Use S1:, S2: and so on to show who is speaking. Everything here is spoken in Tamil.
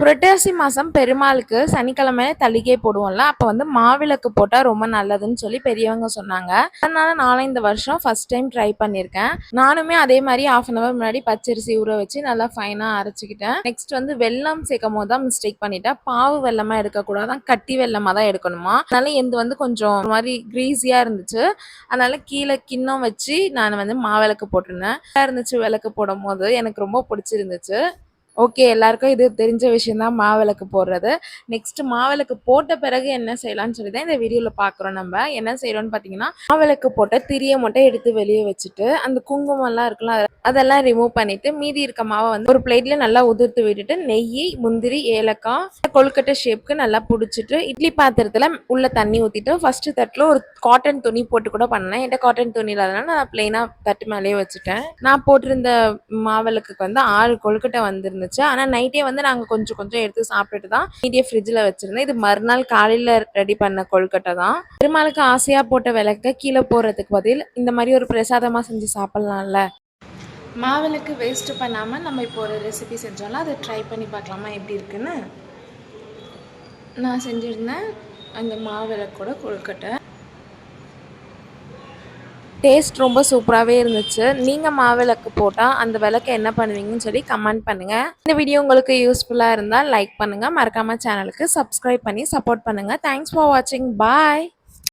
S1: புரட்டாசி மாதம் பெருமாளுக்கு சனிக்கிழமை தளிகை போடுவோம்ல அப்போ வந்து மாவிளக்கு போட்டால் ரொம்ப நல்லதுன்னு சொல்லி பெரியவங்க சொன்னாங்க. அதனால நானும் இந்த வருஷம் ஃபர்ஸ்ட் டைம் ட்ரை பண்ணியிருக்கேன் நானுமே அதே மாதிரி ஆஃப் அன் அவர் முன்னாடி பச்சரிசி ஊற வச்சு நல்லா ஃபைனாக அரைச்சிக்கிட்டேன். நெக்ஸ்ட் வந்து வெல்லம் சேர்க்கும் போது தான் மிஸ்டேக் பண்ணிட்டேன். பாவு வெல்லமாக எடுக்கக்கூடாதான் கட்டி வெல்லமாக தான் எடுக்கணுமா? அதனால எந்த வந்து கொஞ்சம் ஒரு மாதிரி க்ரீஸியாக இருந்துச்சு. அதனால கீழே கிண்ணம் வச்சு நான் வந்து மாவிளக்கு போட்டிருந்தேன். நல்லா இருந்துச்சு விளக்கு போடும் போது எனக்கு ரொம்ப பிடிச்சிருந்துச்சு. ஓகே எல்லாருக்கும் இது தெரிஞ்ச விஷயந்தான் மாவிளக்கு போடுறது. நெக்ஸ்ட் மாவிளக்கு போட்ட பிறகு என்ன செய்யலாம்னு சொல்லி தான் இந்த வீடியோவில் பார்க்குறோம் நம்ம. என்ன செய்கிறோம்னு பார்த்தீங்கன்னா மாவிளக்கு போட்ட திரியை மட்டும் எடுத்து வெளியே வச்சுட்டு அந்த குங்குமம்லாம் இருக்குல்ல அதெல்லாம் ரிமூவ் பண்ணிட்டு மீதி இருக்க மாவை வந்து ஒரு பிளேட்ல நல்லா உதிர்த்து விட்டுட்டு நெய் முந்திரி ஏலக்காய் கொழுக்கட்டை ஷேப்க்கு நல்லா பிடிச்சிட்டு இட்லி பாத்திரத்தில் உள்ள தண்ணி ஊற்றிட்டு ஃபர்ஸ்ட் தட்டில் ஒரு காட்டன் துணி போட்டு கூட பண்ணேன் என்கிட்ட காட்டன் துணி இல்லாதனால நான் பிளெயினாக தட்டு மேலேயே வச்சுட்டேன். நான் போட்டிருந்த மாவிளக்குக்கு வந்து ஆறு கொழுக்கட்டை இருந்துச்சு. ஆனால் நைட்டே வந்து நாங்கள் கொஞ்சம் கொஞ்சம் எடுத்து சாப்பிட்டுட்டு தான் மீடியே ஃப்ரிட்ஜில் வச்சுருந்தேன் இது மறுநாள் காலையில் ரெடி பண்ண கொழுக்கட்டை தான். பெருமாளுக்கு ஆசையாக போட்ட விளக்க கீழே போடுறதுக்கு பதில் இந்த மாதிரி ஒரு பிரசாதமாக செஞ்சு சாப்பிட்லாம்ல. மாவிளக்கு வேஸ்ட் பண்ணாமல் நம்ம இப்போ ஒரு ரெசிபி செஞ்சோம்னா அதை ட்ரை பண்ணி பார்க்கலாமா? எப்படி இருக்குன்னு? நான் செஞ்சுருந்தேன் அந்த மாவிளக்கோட கொழுக்கட்டை. டேஸ்ட் ரொம்ப சூப்பராகவே இருந்துச்சு. நீங்கள் மாவிளக்கு போட்டால் அந்த விளக்கு என்ன பண்ணுவீங்கன்னு சொல்லி கமெண்ட் பண்ணுங்கள் இந்த வீடியோ உங்களுக்கு யூஸ்ஃபுல்லாக இருந்தால் லைக் பண்ணுங்கள் மறக்காமல் சேனலுக்கு சப்ஸ்கிரைப் பண்ணி சப்போர்ட் பண்ணுங்கள் தேங்க்ஸ் ஃபார் வாட்சிங் பாய்